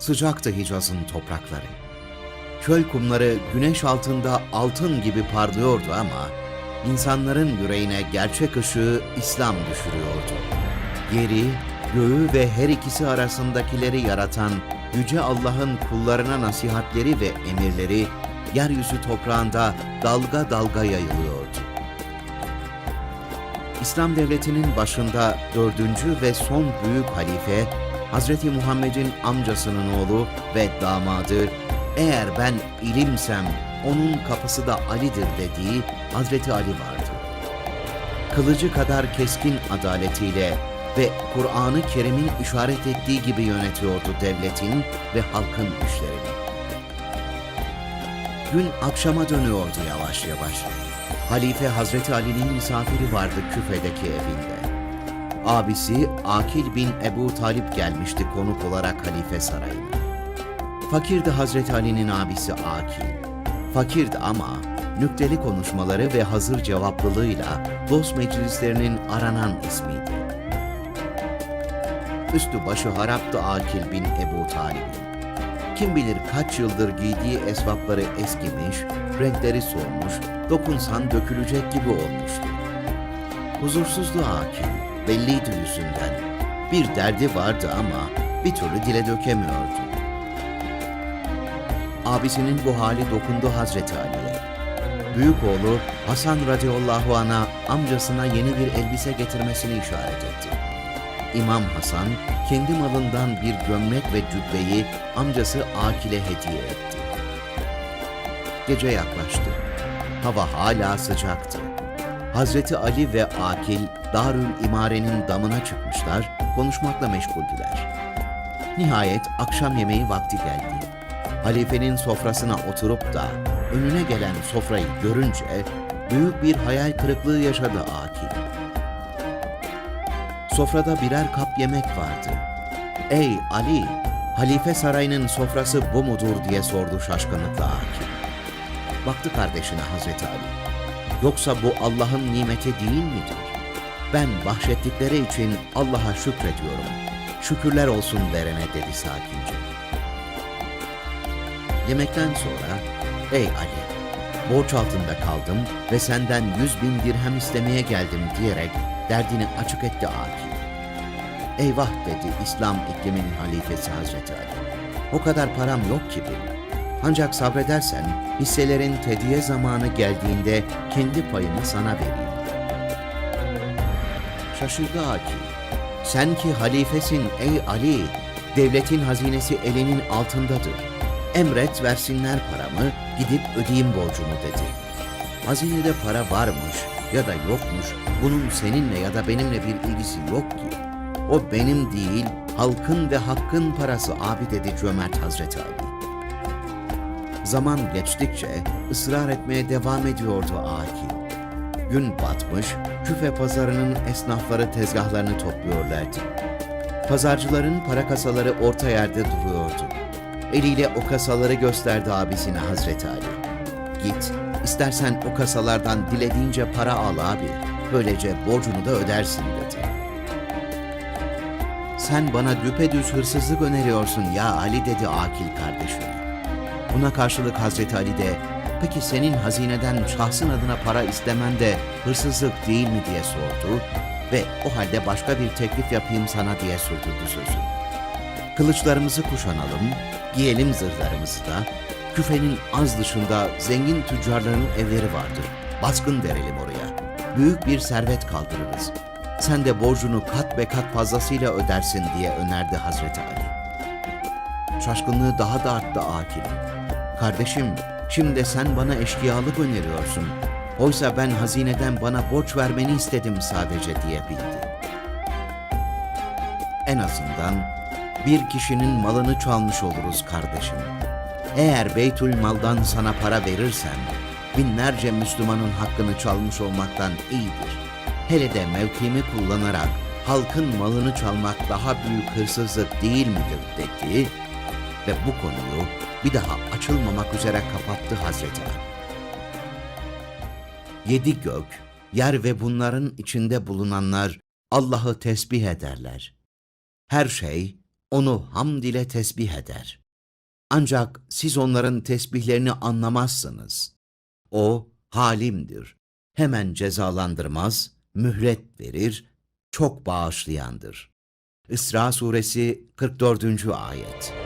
sıcaktı Hicaz'ın toprakları. Çöl kumları güneş altında altın gibi parlıyordu ama insanların yüreğine gerçek ışığı İslam düşürüyordu. Yeri, göğü ve her ikisi arasındakileri yaratan Yüce Allah'ın kullarına nasihatleri ve emirleri yeryüzü toprağında dalga dalga yayılıyordu. İslam devletinin başında dördüncü ve son büyük halife, Hazreti Muhammed'in amcasının oğlu ve damadı, eğer ben ilimsem onun kapısı da Ali'dir dediği Hazreti Ali vardı. Kılıcı kadar keskin adaletiyle ve Kur'an-ı Kerim'in işaret ettiği gibi yönetiyordu devletin ve halkın işlerini. Gün akşama dönüyordu yavaş yavaş. Halife Hazreti Ali'nin misafiri vardı küfedeki evinde. Abisi Akil bin Ebu Talip gelmişti konuk olarak halife sarayına. Fakirdi Hazreti Ali'nin abisi Akil. Fakirdi ama nükteli konuşmaları ve hazır cevaplılığıyla dost meclislerinin aranan ismiydi. Üstü başı haraptı Akil bin Ebu Talib'in. Kim bilir kaç yıldır giydiği esvapları eskimiş, renkleri solmuş, dokunsan dökülecek gibi olmuştu. Huzursuzdu Akil, belliydi yüzünden. Bir derdi vardı ama bir türlü dile dökemiyordu. Abisinin bu hali dokundu Hazreti Ali'ye. Büyük oğlu Hasan radıyallahu anh'a amcasına yeni bir elbise getirmesini işaret etti. İmam Hasan kendi malından bir gömlek ve cübbeyi amcası Akil'e hediye etti. Gece yaklaştı. Hava hala sıcaktı. Hazreti Ali ve Akil Darül İmare'nin damına çıkmışlar, konuşmakla meşguldüler. Nihayet akşam yemeği vakti geldi. Halifenin sofrasına oturup da önüne gelen sofrayı görünce büyük bir hayal kırıklığı yaşadı Akil. Sofrada birer kap yemek vardı. Ey Ali, halife sarayının sofrası bu mudur diye sordu şaşkınlıkla Akil. Baktı kardeşine Hazreti Ali. Yoksa bu Allah'ın nimeti değil midir? Ben bahşettikleri için Allah'a şükrediyorum. Şükürler olsun verene dedi sakince. Yemekten sonra, ey Ali, borç altında kaldım ve senden yüz bin dirhem istemeye geldim diyerek derdini açık etti Akil. Eyvah dedi İslam ikliminin halifesi Hazreti Ali. O kadar param yok ki benim. Ancak sabredersen hisselerin tediye zamanı geldiğinde kendi payımı sana vereyim. Şaşırdı Akil. Sen ki halifesin ey Ali, devletin hazinesi elinin altındadır. Emret versinler paramı, gidip ödeyeyim borcumu dedi. Hazinede para varmış ya da yokmuş, bunun seninle ya da benimle bir ilgisi yok ki. O benim değil, halkın ve hakkın parası abi dedi cömert Hazreti Ali. Zaman geçtikçe ısrar etmeye devam ediyordu Akil. Gün batmış, küfe pazarının esnafları tezgahlarını topluyorlardı. Pazarcıların para kasaları orta yerde duruyordu. Eliyle o kasaları gösterdi abisine Hazreti Ali. Git, istersen o kasalardan dilediğince para al abi. Böylece borcunu da ödersin dedi. Sen bana düpedüz hırsızlık öneriyorsun ya Ali dedi Akil kardeşine. Buna karşılık Hazreti Ali de peki senin hazineden şahsın adına para istemen de hırsızlık değil mi diye sordu ve o halde başka bir teklif yapayım sana diye sürdürdü sözü. Kılıçlarımızı kuşanalım, giyelim zırhlarımızı da, küfenin az dışında zengin tüccarların evleri vardır. Baskın verelim oraya. Büyük bir servet kaldırırız. Sen de borcunu kat be kat fazlasıyla ödersin diye önerdi Hazreti Ali. Şaşkınlığı daha da arttı Akil'in. Kardeşim, şimdi sen bana eşkıyalık öneriyorsun. Oysa ben hazineden bana borç vermeni istedim sadece diye bildi. En azından bir kişinin malını çalmış oluruz kardeşim. Eğer Beytül Mal'dan sana para verirsen, binlerce Müslümanın hakkını çalmış olmaktan iyidir. Hele de mevkimi kullanarak halkın malını çalmak daha büyük hırsızlık değil midir dedi ve bu konuyu bir daha açılmamak üzere kapattı Hazreti Ali. Yedi gök, yer ve bunların içinde bulunanlar Allah'ı tesbih ederler. Her şey onu hamd ile tesbih eder. Ancak siz onların tesbihlerini anlamazsınız. O halimdir. Hemen cezalandırmaz, mühlet verir, çok bağışlayandır. İsra suresi 44. ayet.